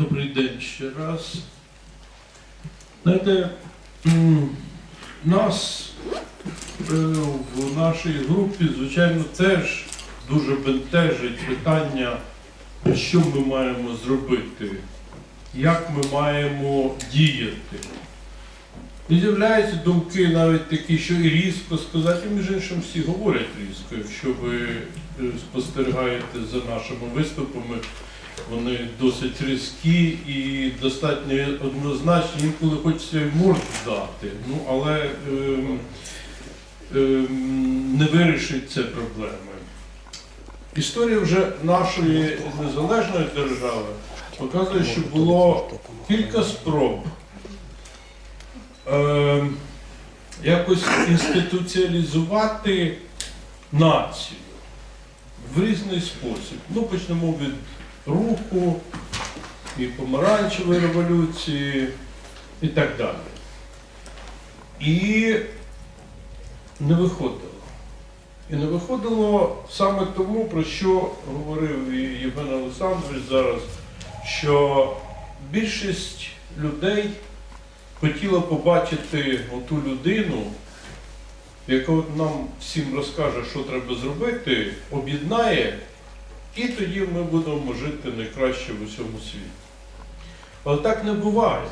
Добрий день ще раз. Знаєте, нас е, в нашій групі, звичайно, теж дуже бентежить питання, що ми маємо зробити, як ми маємо діяти. І з'являються думки навіть такі, що і різко сказати, і між іншим всі говорять різко, якщо ви е, спостерігаєте за нашими виступами, вони досить різкі і достатньо однозначні, інколи хочеться й морду дати, ну але ем, ем, не вирішить це проблеми. Історія вже нашої незалежної держави показує, що було кілька спроб ем, якось інституціалізувати націю в різний спосіб. Ну, почнемо від руху і помаранчевої революції і так далі. І не виходило. І не виходило саме тому, про що говорив і Євген Олександрович зараз, що більшість людей хотіла побачити оту людину, яка нам всім розкаже, що треба зробити, об'єднає, і тоді ми будемо жити найкраще в усьому світі. Але так не буває.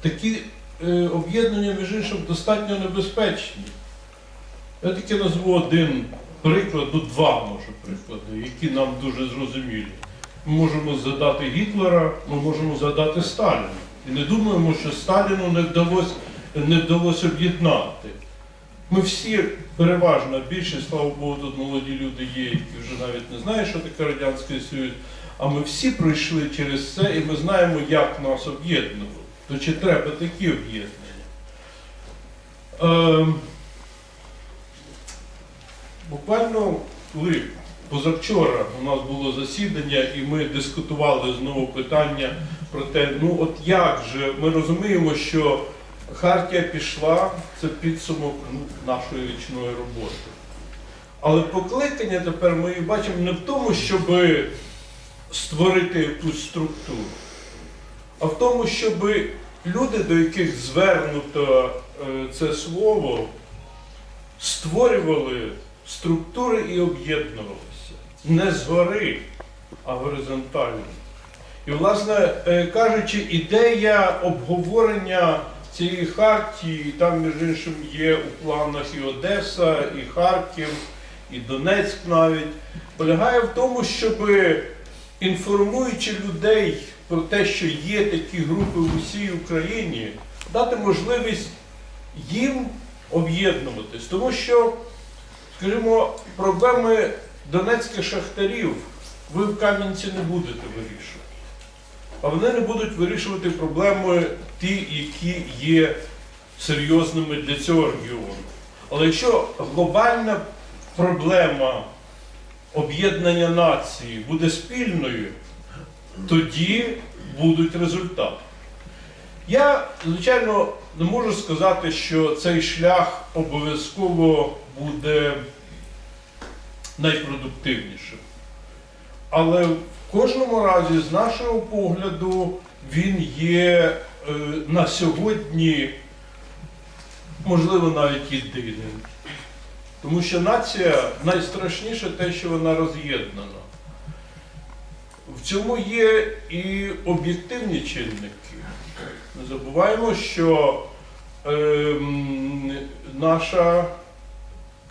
Такі е, об'єднання, між іншим, достатньо небезпечні. Я тільки назву один приклад, ну два може приклади, які нам дуже зрозумілі. Ми можемо згадати Гітлера, ми можемо згадати Сталіна. І не думаємо, що Сталіну не вдалося, не вдалося об'єднати. Ми всі, переважна більшість, слава Богу, тут молоді люди є, які вже навіть не знають, що таке Радянський Союз. А ми всі пройшли через це і ми знаємо, як нас об'єднувало. То чи треба такі об'єднання? Ем, буквально коли позавчора у нас було засідання, і ми дискутували знову питання про те, ну от як же ми розуміємо, що Хартія пішла, це підсумок ну, нашої річної роботи. Але покликання тепер ми бачимо не в тому, щоб створити якусь структуру, а в тому, щоб люди, до яких звернуто е, це слово, створювали структури і об'єднувалися. Не згори, а горизонтально. І, власне е, кажучи, ідея обговорення цієї хартії, там, між іншим, є у планах і Одеса, і Харків, і Донецьк навіть, полягає в тому, щоб інформуючи людей про те, що є такі групи в усій Україні, дати можливість їм об'єднуватись. Тому що, скажімо, проблеми донецьких шахтарів ви в Кам'янці не будете вирішувати. А вони не будуть вирішувати проблеми ті, які є серйозними для цього регіону. Але якщо глобальна проблема об'єднання нації буде спільною, тоді будуть результати. Я, звичайно, не можу сказати, що цей шлях обов'язково буде найпродуктивнішим. Але в кожному разі, з нашого погляду, він є е, на сьогодні, можливо, навіть єдиним. Тому що нація найстрашніше те, що вона роз'єднана. В цьому є і об'єктивні чинники. Не забуваємо, що ем, наша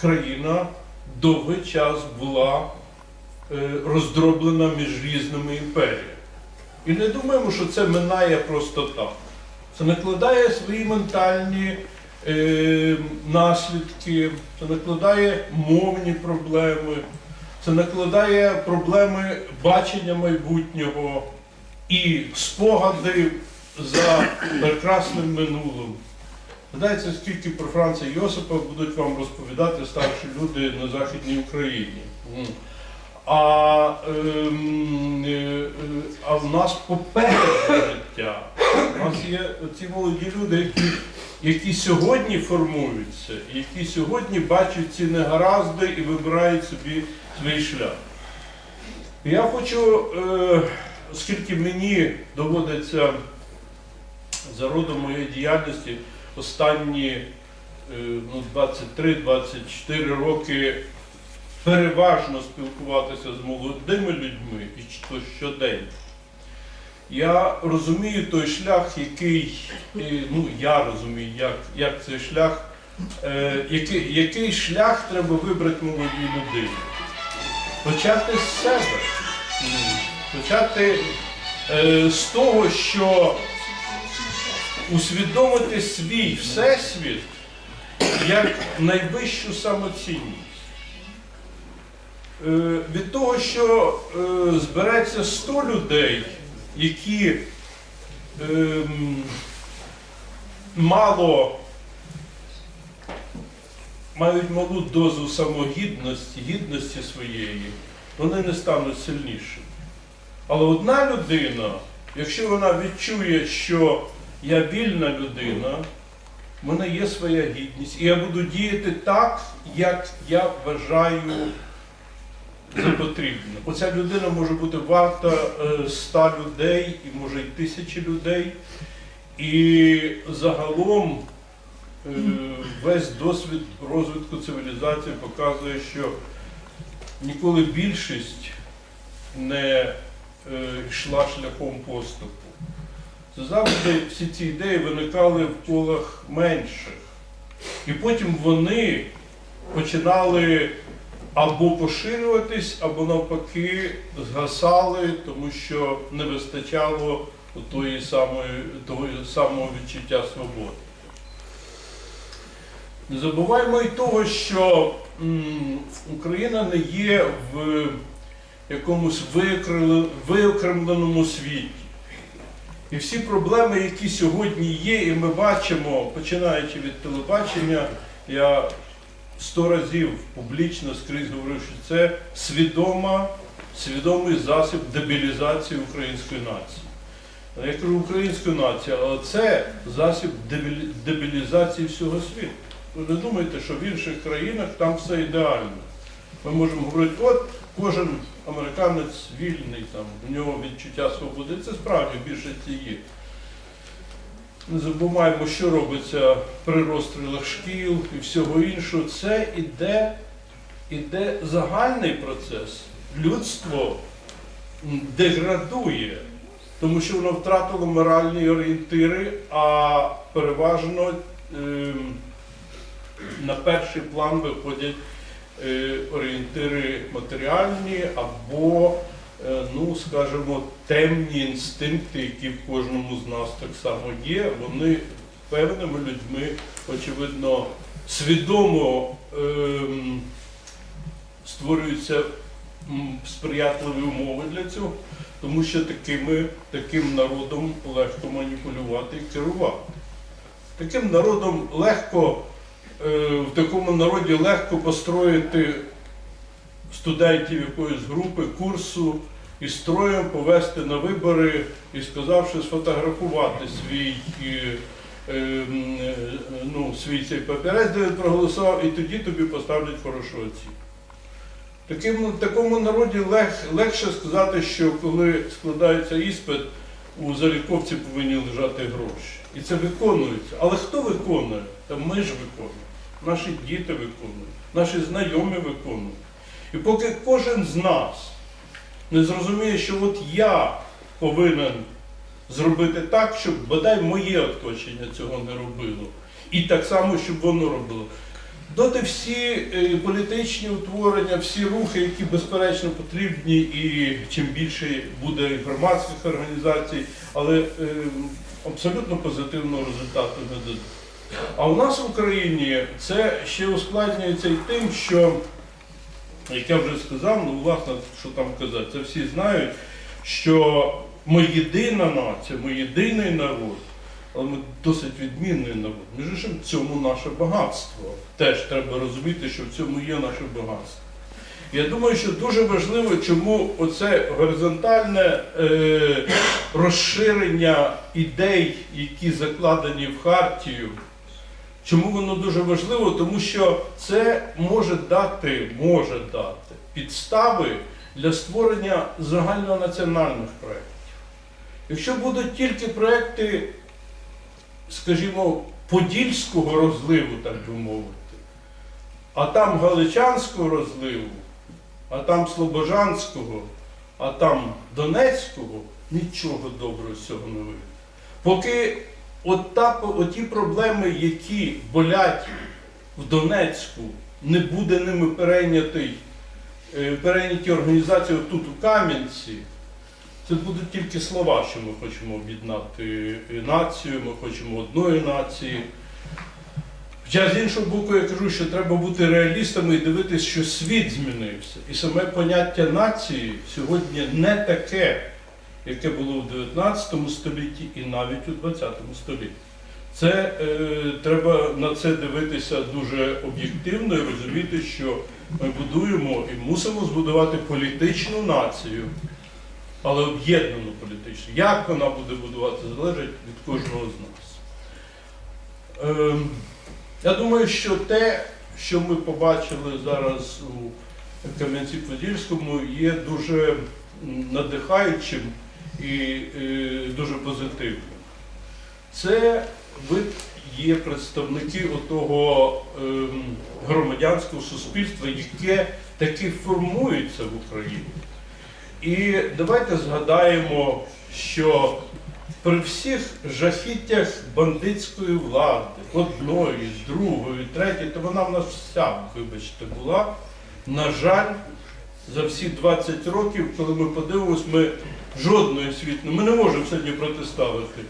країна довгий час була е, роздроблена між різними імперіями. І не думаємо, що це минає просто так. Це накладає свої ментальні е, наслідки, це накладає мовні проблеми, це накладає проблеми бачення майбутнього і спогади за прекрасним минулим. Здається, скільки про Франца Йосипа будуть вам розповідати старші люди на Західній Україні. А, ем, е, е, а в нас попереднє життя. У нас є ці молоді люди, які, які сьогодні формуються, які сьогодні бачать ці негаразди і вибирають собі свій шлях. Я хочу е, оскільки мені доводиться за родом моєї діяльності останні е, ну, 23-24 роки переважно спілкуватися з молодими людьми і що щодень. Я розумію той шлях, який, ну я розумію, як, як цей шлях, е, який, який шлях треба вибрати молодій людині. Почати з себе. Почати е, з того, що усвідомити свій всесвіт як найвищу самоцінність. Е, від того, що е, збереться 100 людей, які ем, мало мають малу дозу самогідності, гідності своєї, вони не стануть сильнішими. Але одна людина, якщо вона відчує, що я вільна людина, в мене є своя гідність, і я буду діяти так, як я вважаю за потрібне. Оця людина може бути варта е, 100 людей і може й тисячі людей. І загалом е, весь досвід розвитку цивілізації показує, що ніколи більшість не е, йшла шляхом поступу. Завжди всі ці ідеї виникали в колах менших. І потім вони починали або поширюватись, або навпаки згасали, тому що не вистачало тої самої, того самого відчуття свободи. Не забуваємо і того, що Україна не є в якомусь виокремленому світі. І всі проблеми, які сьогодні є, і ми бачимо, починаючи від телебачення, я сто разів публічно скрізь говорив, що це свідома, свідомий засіб дебілізації української нації. Я кажу української нації, але це засіб дебілізації всього світу. Ви не думайте, що в інших країнах там все ідеально. Ми можемо говорити, от кожен американець вільний, там, у нього відчуття свободи. Це справді в більшості є. Не забуваємо, що робиться при розстрілах шкіл і всього іншого. Це іде, іде загальний процес. Людство деградує, тому що воно втратило моральні орієнтири, а переважно ем, на перший план виходять е, орієнтири матеріальні або, е, ну скажімо, темні інстинкти, які в кожному з нас так само є, вони певними людьми, очевидно, свідомо ем, створюються сприятливі умови для цього, тому що такими, таким народом легко маніпулювати і керувати. Таким народом легко е, в такому народі легко построїти студентів якоїсь групи, курсу і строєм повести на вибори і сказавши сфотографувати свій, е, е, ну, свій цей папірець, де він проголосував, і тоді тобі поставлять хорошу оцінку. Таким, такому народі лег, легше сказати, що коли складається іспит, у заліковці повинні лежати гроші. І це виконується. Але хто виконує? Та ми ж виконуємо. Наші діти виконують, наші знайомі виконують. І поки кожен з нас не зрозуміє, що от я повинен зробити так, щоб бодай моє оточення цього не робило. І так само, щоб воно робило. Доти всі е, політичні утворення, всі рухи, які безперечно потрібні, і чим більше буде громадських організацій, але е, абсолютно позитивного результату не дадуть. А у нас в Україні це ще ускладнюється і тим, що, як я вже сказав, ну власне, що там казати, це всі знають, що ми єдина нація, ми єдиний народ, але ми досить відмінний народ. Між іншим, в цьому наше багатство. Теж треба розуміти, що в цьому є наше багатство. Я думаю, що дуже важливо, чому оце горизонтальне е, розширення ідей, які закладені в хартію, чому воно дуже важливо? Тому що це може дати, може дати підстави для створення загальнонаціональних проєктів. Якщо будуть тільки проекти, скажімо, подільського розливу, так би мовити, а там галичанського розливу, а там слобожанського, а там донецького, нічого доброго з цього не вийде. Поки от та, оті проблеми, які болять в Донецьку, не буде ними перейнятий, е, перейняті організації тут у Кам'янці, це будуть тільки слова, що ми хочемо об'єднати е, націю, ми хочемо одної нації. Хоча з іншого боку, я кажу, що треба бути реалістами і дивитися, що світ змінився. І саме поняття нації сьогодні не таке, яке було в 19 столітті і навіть у 20 столітті. Це е, треба на це дивитися дуже об'єктивно і розуміти, що ми будуємо і мусимо збудувати політичну націю, але об'єднану політичну. Як вона буде будувати, залежить від кожного з нас. Ем, я думаю, що те, що ми побачили зараз у Кам'янці-Подільському, є дуже надихаючим і е, дуже позитивним. Це ви є представники отого ем, громадянського суспільства, яке таки формується в Україні. І давайте згадаємо, що при всіх жахіттях бандитської влади, одної, другої, третьої, то вона в нас вся, вибачте, була. На жаль, за всі 20 років, коли ми подивимось, ми жодної світної, ми не можемо сьогодні протиставити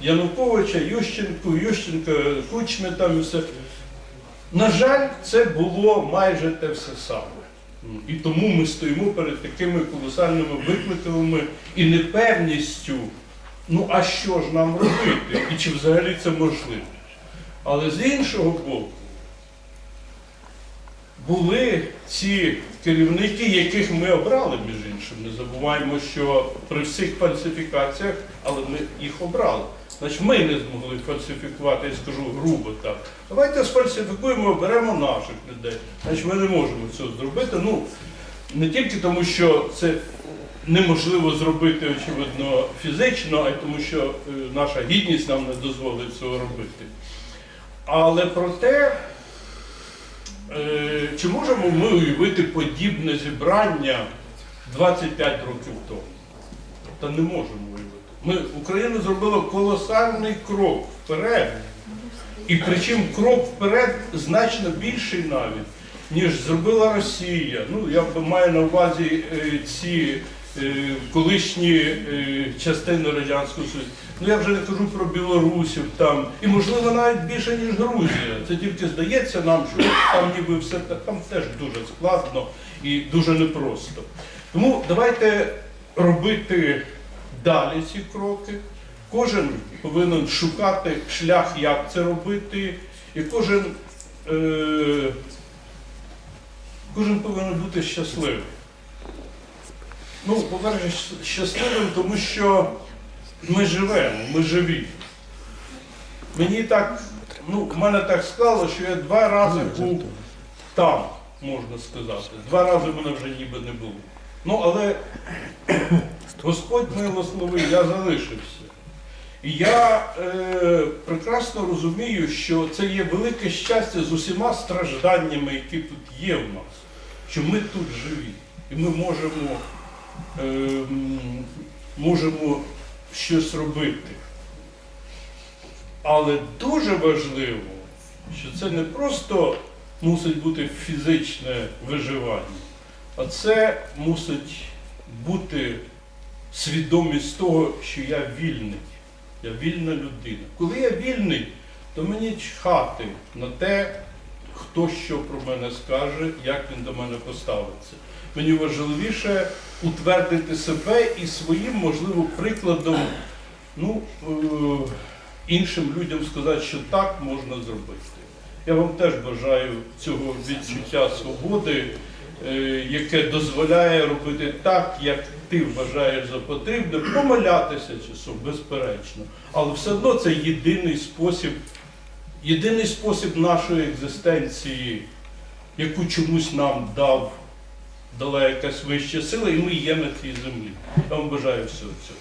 Януковича, Ющенку, Ющенка, Кучми там і все. На жаль, це було майже те все саме. І тому ми стоїмо перед такими колосальними викликами і непевністю. Ну а що ж нам робити? І чи взагалі це можливо? Але з іншого боку, були ці керівники, яких ми обрали, між іншим. Не забуваємо, що при всіх фальсифікаціях, але ми їх обрали. Значить, ми не змогли фальсифікувати, я скажу грубо так. Давайте сфальсифікуємо, оберемо наших людей. Значить, ми не можемо цього зробити. Ну, не тільки тому, що це неможливо зробити, очевидно, фізично, а й тому, що е, наша гідність нам не дозволить цього робити. Але проте, е, чи можемо ми уявити подібне зібрання 25 років тому? Та не можемо уявити. Ми, Україна зробила колосальний крок вперед. І причому крок вперед значно більший навіть, ніж зробила Росія. Ну, я маю на увазі е, ці е, колишні е, частини Радянського Союзу. Ну я вже не кажу про білорусів там, і можливо навіть більше, ніж Грузія. Це тільки здається нам, що там ніби все та- там теж дуже складно і дуже непросто. Тому давайте робити далі ці кроки. Кожен повинен шукати шлях, як це робити, і кожен, е, кожен повинен бути щасливим. Ну, по-перше, щасливим, тому що ми живемо, ми живі. Мені так, ну, в мене так склало, що я два рази був там, можна сказати. Два рази мене вже ніби не було. Ну, але Господь милостливий, я залишився. І я е, прекрасно розумію, що це є велике щастя з усіма стражданнями, які тут є в нас, що ми тут живі. І ми можемо, е, можемо щось робити. Але дуже важливо, що це не просто мусить бути фізичне виживання, а це мусить бути свідомість того, що я вільний. Я вільна людина. Коли я вільний, то мені чхати на те, хто що про мене скаже, як він до мене поставиться. Мені важливіше утвердити себе і своїм, можливо, прикладом ну, е, іншим людям сказати, що так можна зробити. Я вам теж бажаю цього відчуття свободи, е, яке дозволяє робити так, як ти вважаєш за потрібне, помилятися часом, безперечно. Але все одно це єдиний спосіб, єдиний спосіб нашої екзистенції, яку чомусь нам дав, дала якась вища сила, і ми є на цій землі. Я вам бажаю всього цього.